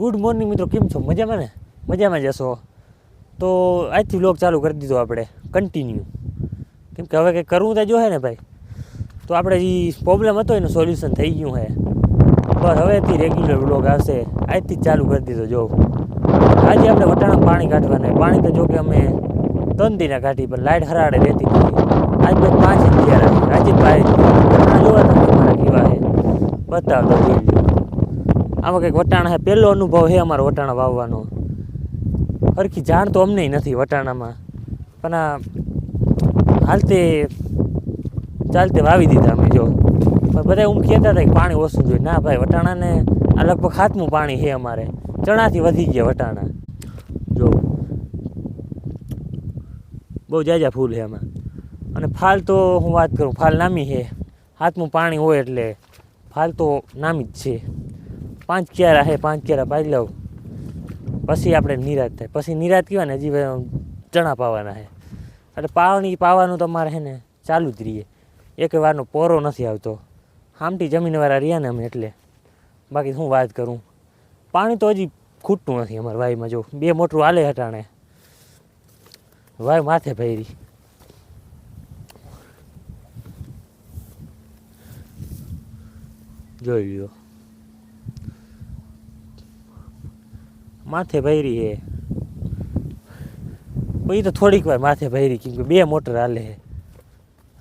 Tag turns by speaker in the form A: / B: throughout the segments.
A: Good morning મિત્રો, કેમ છો? મજામાં ને? મજામાં જશો તો આજથી વ્લોગ ચાલુ કરી દીધો આપણે. કન્ટિન્યુ કેમ કે હવે કંઈક કરવું તો જોઈએ ને ભાઈ. તો આપણે જે પ્રોબ્લેમ હતો એનું સોલ્યુશન થઈ ગયું હે. બસ હવેથી રેગ્યુલર વ્લોગ આવશે. આજથી જ ચાલુ કરી દીધો, જો. આજે આપણે વટાણા પાણી કાઢવાના પાણી તો જો કે અમે ત્રણ કાઢી, પણ લાઇટ હરાડે રહેતી હતી આજ મેં પાંચ જ આજે ભાઈ જોવા તમે કેવા છે? બતાવતો જોઈ આમાં કંઈક વટાણા છે. પહેલો અનુભવ છે અમારો વટાણા વાવવાનો. હરખી જાણ તો અમને નથી વટાણામાં. પણ આ હાલતે ચાલતે વાવી દીધા અમે જો. પણ બધા એમ કહેતા હતા કે પાણી ઓછું જોઈએ. ના ભાઈ, વટાણાને આ લગભગ હાથમું પાણી છે અમારે. ચણાથી વધી ગયા વટાણા. જો. બહુ જાજા ફૂલ છે એમાં અને ફાલ તો હું વાત કરું, ફાલ નામી છે. હાથમું પાણી હોય એટલે ફાલ તો નામી જ છે. પાંચ ક્યારા હે, પાંચ ક્યારા પાઈ લઉં. પછી આપણે નિરાત થાય. પછી નિરાત કહેવાય ને, હજી ચણા પાવાના છે એટલે પાવણી, પાવાનું તમારે છે ને ચાલુ જ રહીએ. એક વારનો પોરો નથી આવતો. આમટી જમીનવાળા રહ્યા ને અમે એટલે. બાકી શું વાત કરું? પાણી તો હજી ખૂટતું નથી અમારા વાયમાં જો. બે મોટરું હાલે હટાણે. વાય માથે ભરી. જોઈ લ્યો. માથે ભૈરી હે. પછી તો થોડીક વાર માથે ભૈરી, કેમ કે બે મોટર હાલે છે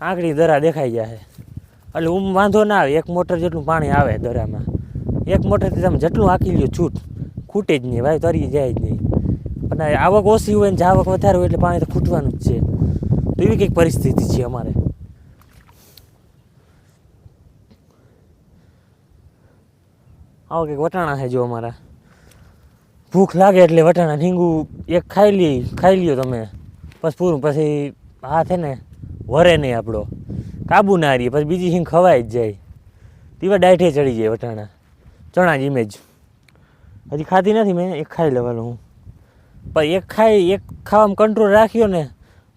A: આંકડી દરા દેખાઈ જાય એટલે ઉમ વાંધો ના આવે, એક મોટર જેટલું પાણી આવે દરામાં. એક મોટરથી તમે જેટલું હાંકી લ્યો છૂટ, ખૂટે જ નહીં ભાઈ તરી જાય જ નહીં. પણ આવક ઓછી હોય ને જાવક વધારે હોય એટલે પાણી તો ખૂટવાનું જ છે. તો એવી કંઈક પરિસ્થિતિ છે અમારે. આવો કંઈક વટાણા છે જો અમારા. ભૂખ લાગે એટલે વટાણા ઢીંગું એક ખાઈ લઈ ખાઈ લ્યો તમે. પછી પૂરું, પછી હા છે ને, વરે નહીં આપણો. કાબુ ના રહીએ પછી બીજી હિંગ ખવાઈ જ જાય. તેવા ડાયઠે ચડી જાય વટાણા. ચણા જ ઇમેજ હજી ખાધી નથી મેં, એક ખાઈ લેવાનું હું. પણ એક ખાઈ, એક ખાવામાં કંટ્રોલ રાખ્યો ને,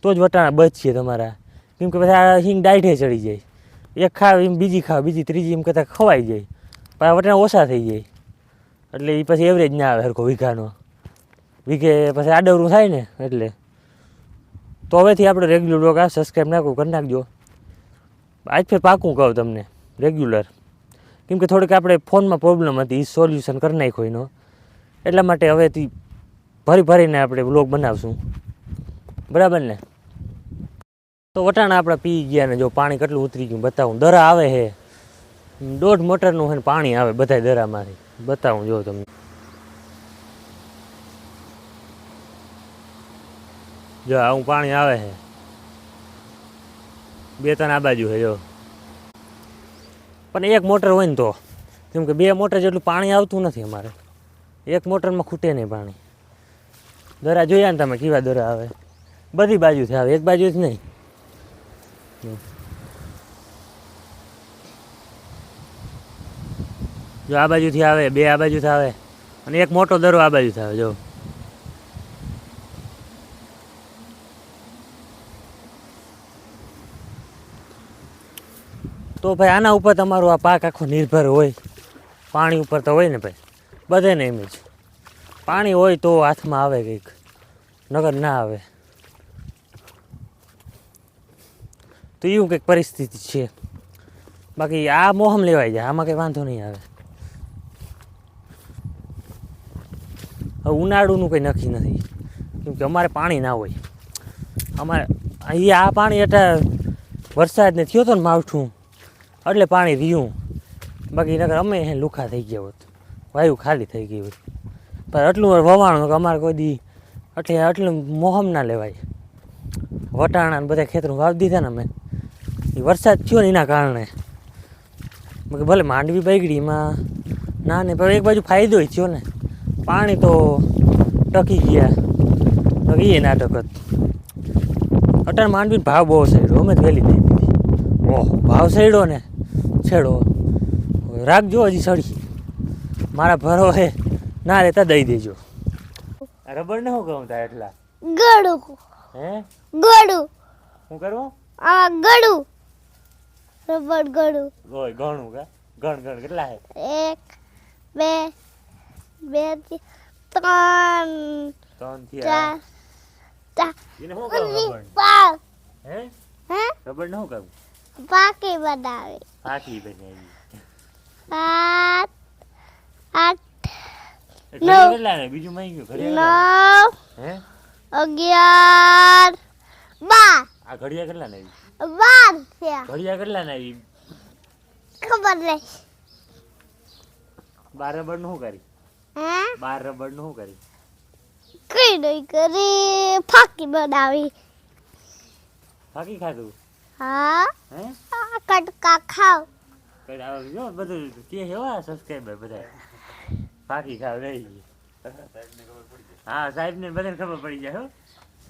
A: તો જ વટાણા બચશે તમારા. કેમ કે પછી આ હિંગ ડાયઠે ચડી જાય. એક ખાવ, એમ બીજી ખાવ, બીજી ત્રીજી એમ કરતાં ખવાઈ જાય. પણ વટાણા ઓછા થઈ જાય. એટલે એ પછી એવરેજ ના આવે સરખો વીઘાનો. વીઘે પછી આડવરું થાય ને એટલે. તો હવેથી આપણે રેગ્યુલર લોક આ સબસ્ક્રાઈબ નાખું, કરી નાખજો. આજ ફેર પાકું કહું તમને રેગ્યુલર કેમ કે થોડીક આપણે ફોનમાં પ્રોબ્લેમ હતી એ સોલ્યુશન કરી નાખ્યો એનો. એટલા માટે હવેથી ભરી ભરીને આપણે બ્લોગ બનાવશું. બરાબર ને? તો વટાણા આપણે પી ગયા ને જો પાણી કેટલું ઉતરી ગયું, બતાવું. દરા આવે છે દોઢ મોટરનું છે ને પાણી આવે બધા દરામાંથી. બતાવું, જો તમને. જો આવું પાણી આવે છે. બે ત્રણ આ બાજુ છે, જો. પણ એક મોટર હોય ને તો. કેમ કે બે મોટર જેટલું પાણી આવતું નથી અમારે. એક મોટરમાં ખૂટે નહીં પાણી. દરા જોયા ને તમે, કેવા દરા આવે. બધી બાજુથી આવે, એક બાજુ જ નહીં. જો આ બાજુથી આવે, બે આ બાજુથી આવે. અને એક મોટો દરો આ બાજુથી આવે, જો. તો ભાઈ આના ઉપર તમારો આ પાક આખો નિર્ભર હોય. પાણી ઉપર તો હોય ને ભાઈ. બધાને એમ જ. પાણી હોય તો હાથમાં આવે કંઈક. નગર ના આવે. તો એવું કંઈક પરિસ્થિતિ છે. બાકી આ મોહમ લેવાય જાય, આમાં કંઈ વાંધો નહીં આવે. હવે ઉનાળુનું કંઈ નક્કી નથી. કેમ કે અમારે પાણી ના હોય. અમારે અહીંયા આ પાણી એટલે વરસાદને થયો હતો ને માવઠું. એટલે પાણી રહ્યું. બાકી નગર અમે લુખા થઈ ગયા હોત. વાયુ ખાલી થઈ ગઈ હોત. પણ આટલું વવાણું કે અમારે કોઈ દી એટલે આટલું મોહમ ના લેવાય. વટાણા ને બધા ખેતરો વાવી દીધા ને અમે. એ વરસાદ થયો ને એના કારણે. ભલે માંડવી બગડી, એમાં ના ને પણ એક બાજુ ફાયદો થયો ને. પાણી તો ટકી ગયા. બાકી એ ના ટકત અટાણ માંડવી ભાવ બહુ સડ્યો. અમે વહેલી દઈ દીધી. ઓહ ભાવ સડ્યો ને? છેડો. રાખજો હજી સડી. મારા ભરો હે ના રહેતા દઈ દેજો. રબર ને શું કહું તા એટલા?
B: ગળું.
A: હે?
B: ગળું.
A: શું કરવું
B: આ ગળું. રબર ગળું.
A: ઓય ઘણું કા? ગણ ગણ કેટલા હે
B: એક બે બેથી ત્રણ
A: ત્રણ
B: ચાર ચાર
A: એને હે
B: હે
A: રબડ શું કહું
B: પાકી બનાવી
A: ફાકી બનાવી
B: સાત આઠ
A: કેટલા બીજું મહી ગયું ઘડિયા
B: નવ
A: હે
B: અગિયાર બાર
A: આ ઘડિયા કેટલા ને
B: બાર થયા
A: ઘડિયા કેટલા ને
B: ખબર નહીં
A: બારનું કરી બાર રબડનું શું કરી
B: કઈ નહીં કરી ફાકી બનાવી.
A: ફાકી ખાધું?
B: હા?
A: હે?
B: આ કટકા ખાવ.
A: કડાવ જો બધું કે હેવા સબસ્ક્રાઇબર બધા. ફાકી ખાવ રહી હા સાહેબ ને બધાને ખબર પડી જાય હો.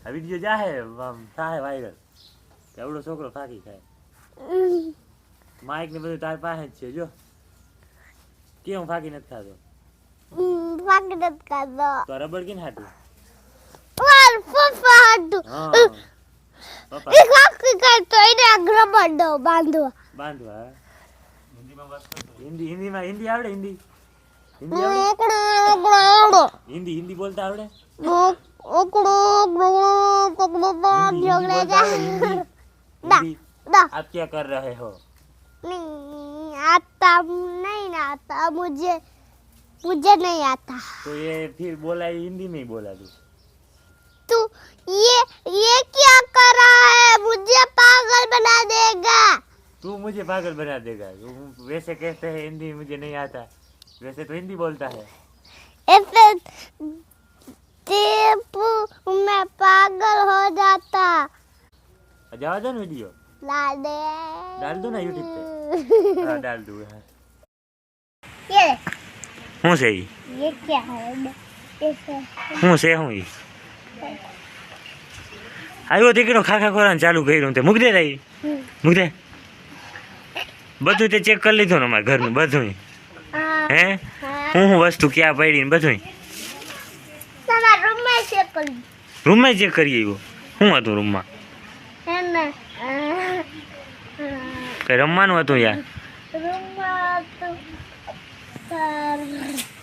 A: આ વીડિયો જાહે થાય વાયરલ એવડો છોકરો ફાકી ખાય. માઇક ને બધું તાર પાસે જ છે જો. કેમ ફાકી નથી ખાતો
B: ફાકી નથી ખાધો
A: તો રબડ કેને હાટું
B: માર પપ્પા હતું
A: હા પપ્પા
B: એ ફાકી ખાતો એને અગ્રબંડો બાંધવા
A: બાંધવા હા? હિન્દી હિન્દીમાં હિન્દી આવડે હિન્દી હિન્દી આવડે
B: એકડો એકડો
A: હિન્દી હિન્દી બોલતા આવડે
B: ઓકડો પકડો
A: हिंदी- हिंदी बोलता है, हिंदी
B: ना।
A: हिंदी
B: ना
A: आप क्या कर रहे हो
B: नहीं आता नहीं ना आता मुझे मुझे नहीं आता।
A: तो ये फिर बोला हिंदी में ही बोला तू।
B: तू ये ये क्या कर रहा है? मुझे पागल बना देगा।
A: तू मुझे पागल बना देगा। तू वैसे कहते हैं हिंदी मुझे नहीं आता। वैसे तो हिंदी बोलता है।
B: मैं पागल हो जाता।
A: जाओ जा वीडियो।
B: ला दे।
A: डाल दो ना YouTube हाँ डाल दूँ हाँ।
B: ये
A: શું છે
B: એ
A: શું છે હું એ આવ્યો દીકરો ખાખા ખોરાને ચાલુ કર્યું તે. મૂકી દે તાઈ. મૂકી દે. બધું તે ચેક કરી લીધું ને અમારા ઘરનું બધું હે? હું હું વસ્તુ ક્યાં પડી ને બધું
B: રૂમમાં
A: ચેક કરી આવ્યો. શું હતું રૂમમાં? કઈ રમવાનું હતું યાર?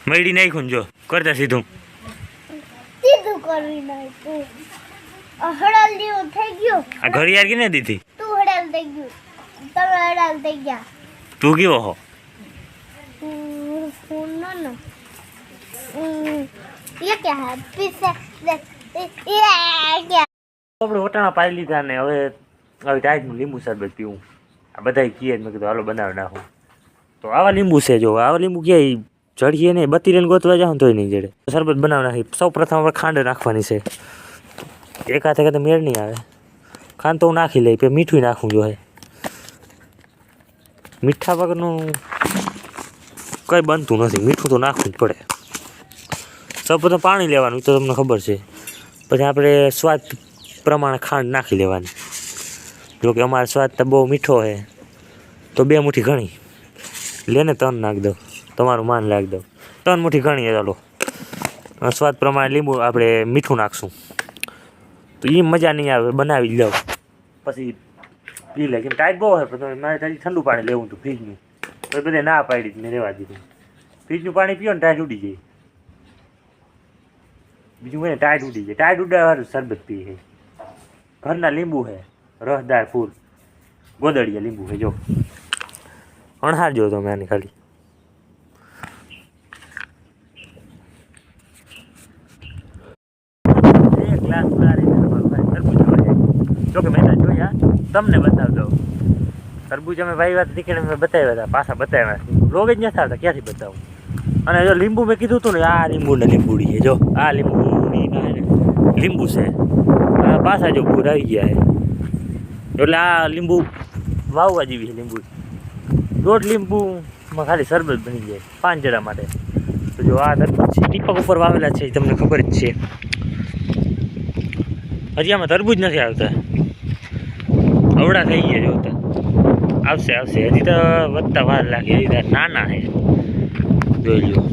A: મળી નાખ્યું જો કરતા સીધું.
B: સીધું થઈ ગયો.
A: આ ઘડિયાળ કેને દીધી?
B: તું હળલ થઈ ગયો. તમે
A: આપણે ઓટાણા પાડી લીધા ને હવે હવે ટાઈટનું લીંબુ શરબત પીવું. આ બધા કીએ મેં કીધું હાલો બનાવી નાખું. તો આવા લીંબુ છે જો આવા લીંબુ ક્યાંય જડીએ નહીં બત્તી લઈને ગોતવા જાવ તોય નહીં જડે શરબત બનાવ નાખી. સૌ પ્રથમ આપણે ખાંડ નાખવાની છે. એક હાથે મેળ નહીં આવે. ખાંડ તો હું નાખી લઈ પછી મીઠું નાખવું જોઈએ. મીઠા વગરનું કંઈ બનતું નથી. મીઠું તો નાખવું જ પડે. સૌ પ્રથમ પાણી લેવાનું તો તમને ખબર છે. પછી આપણે સ્વાદ પ્રમાણે ખાંડ નાખી લેવાની. જોકે અમારો સ્વાદ તો બહુ મીઠો છે, તો બે મુઠ્ઠી ઘણી. લેને ત્રણ નાખ દો. તમારું માન લાગી દઉં ત્રણ મુઠ્ઠી ગણીએ ચાલો સ્વાદ પ્રમાણે લીંબુ આપણે મીઠું નાખશું. તો એ મજા નહીં આવે, બનાવી જ પછી પી લે, કેમ ટાઈટ બહુ હોય, પણ મારે તારી ઠંડુ પાણી લેવું હતું ફ્રીજનું. તો બધે ના પાડી મેં રહેવા દીધું. ફ્રીજનું પાણી પીઓ ને ટાઈટ ઉડી જાય. બીજું કઈ ટાઈટ ઉડી જાય. ટાઈટ ઉડાવવાનું શરબત પી છે ઘરના લીંબુ છે રસદાર ફૂલ. ગોદડિયા લીંબુ છે જો. અણહાર જો તમે આની ખાલી એક ગ્લાસ ઉડાડીને તમારું ભાઈ તરબૂચ લેવા જાય. જો કે મેં જોયા તમને બતાવી દઉં તરબૂજ અમે ભાઈ વાત નીકળે મેં બતાવ્યા હતા, પાછા બતાવ્યા રોગ જ નથી આવતા ક્યાંથી બતાવું? અને જો લીંબુ મેં કીધું હતું ને, આ લીંબુ ને લીંબુડી છે, જો. આ લીંબુ લીંબુ છે. પાછા જો ભૂર આવી ગયા એટલે આ લીંબુ વાવવા જેવી છે લીંબુ. દોઢ લીંબુમાં ખાલી શરબત બની જાય પાંચ જણા માટે. તો જો આ તરબૂજ છે ટીપક ઉપર વાવેલા છે તમને ખબર જ છે. હજી આમાં તરબૂજ નથી આવતા. અવડા થઈ ગયા જો તો. આવશે આવશે. હજી તો વધતા વાર લાગે. હજી નાના છે. જોઈ લ્યો.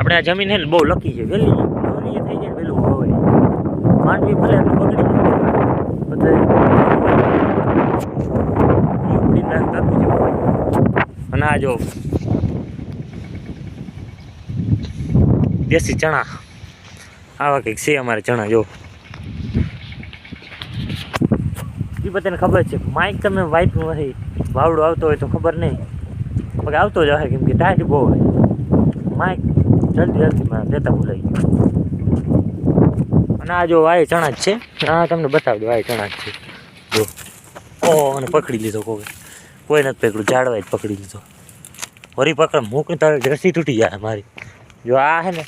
A: આપણે આ જમીન છે ને બહુ લકી છે. વહેલી વહેલી થઈ જાય વહેલું હોય માંડવી ભલે પકડી બધા. અને આ જો દેશી ચણા. આવા કંઈક છે અમારે ચણા, જો. એ બધાને ખબર છે, માઇક તમે વાઈફનું નથી, વાવડો આવતો હોય તો ખબર નહીં. પગ આવતો જ હશે, કેમ કે ટાઈટ બહુ હોય. માઇક જલ્દી જલ્દીમાં દેતા ભૂલાઈ ગયું. અને આ જો વાય ચણા જ છે, આ તમને બતાવી દો, વાય ચણા જ છે. જો. ઓ, અને પકડી લીધો કોઈ કોઈ નથી પકડ્યું, ઝાડવાય જ પકડી લીધો. વરી પકડ મૂક તારે રસી તૂટી જાય મારી. જો આ છે ને,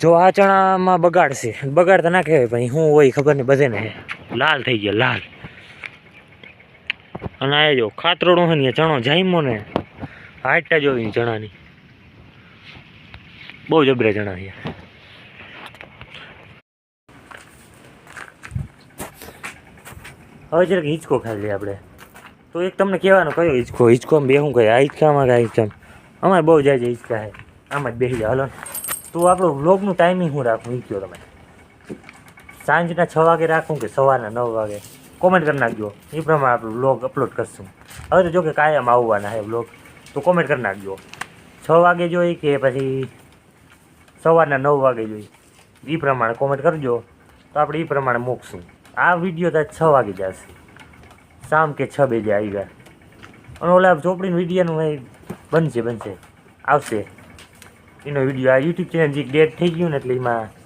A: જો આ ચણામાં બગાડશે. બગાડ તો ના કહેવાય ભાઈ શું હોય ખબર નહીં બધે ને લાલ થઈ ગયા, લાલ. અને આ જો ખાતરોડું છે ને ચણો જામ્યો ને હાઈટા જોવી ચણાની. બહુ જબરે ચણા છે. હવે જરાક હિંચકો ખાઈ લઈએ આપણે. તો એક તમને કહેવાનું કયો હિંચકો? બે શું કહે આ હિંચકામાં કે હિંચકામાં અમારે બહુ જાય છે હિંચકા છે. આમાં જ બેસી જાય. હલો. તો આપણો વ્લોગનું ટાઈમિંગ હું રાખું? એ તમે. સાંજના છ વાગે રાખું કે સવારના નવ વાગે? કોમેન્ટ કરી નાખજો. એ પ્રમાણે આપણે બ્લોગ અપલોડ કરશું. હવે તો જો કે કાયમ આવવાના છે બ્લોગ તો કોમેન્ટ કરી નાખજો. છ વાગે જોઈ કે પછી સવારના નવ વાગે જોઈ? એ પ્રમાણે કોમેન્ટ કરજો. તો આપણે એ પ્રમાણે મૂકશું. આ વીડિયો તો છ વાગે જશે શામ કે છ બેજે આવી ગયા અને ઓલા ચોપડીનું વિડીયાનું એ બનશે બનશે. આવશે. એનો વીડિયો આ યુટ્યુબ ચેનલ જે ડેટ થઈ ગયું ને એટલે એમાં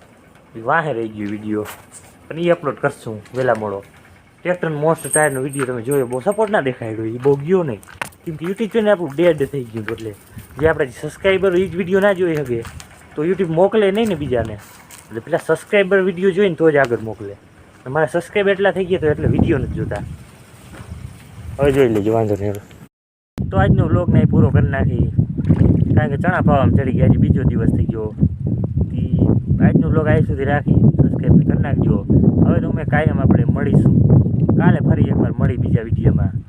A: વાહે રહી ગયો વીડિયો પણ એ અપલોડ કરશું વહેલા મોડો. ટ્રેક્ટર મોસ્ટ ટાયરનો વીડિયો તમે જોયો, બહુ સપોર્ટ ના દેખાડ્યો એ બહુ ગયો નહીં. કેમ કે યુટ્યુબ ચેનલ આપણું ડેડ થઈ ગયું એટલે. જે આપણે સબસ્ક્રાઈબર એ જ વીડિયો ના જોઈ શકે. તો યુટ્યુબ મોકલે નહીં ને બીજાને. એટલે પેલા સબસ્ક્રાઈબર વીડિયો જોઈને તો જ આગળ મોકલે. મારે સબસ્ક્રાઈબ એટલા થઈ ગયા તો એટલે વીડિયો નથી જોતા. હવે જોઈ લેજો, વાંધો નહીં તો આજનો વ્લોગ ને પૂરો કરી નાખી. કારણ કે ચણા પાવામાં ચડી ગયા આજે બીજો દિવસ થઈ ગયો. આજનો બ્લોગ આવી સુધી રાખી. સબસ્ક્રાઈબ કરી નાખજો. હવે તો અમે કાયમ આપણે મળીશું. કાલે ફરી એકવાર મળી બીજા વિડીયોમાં.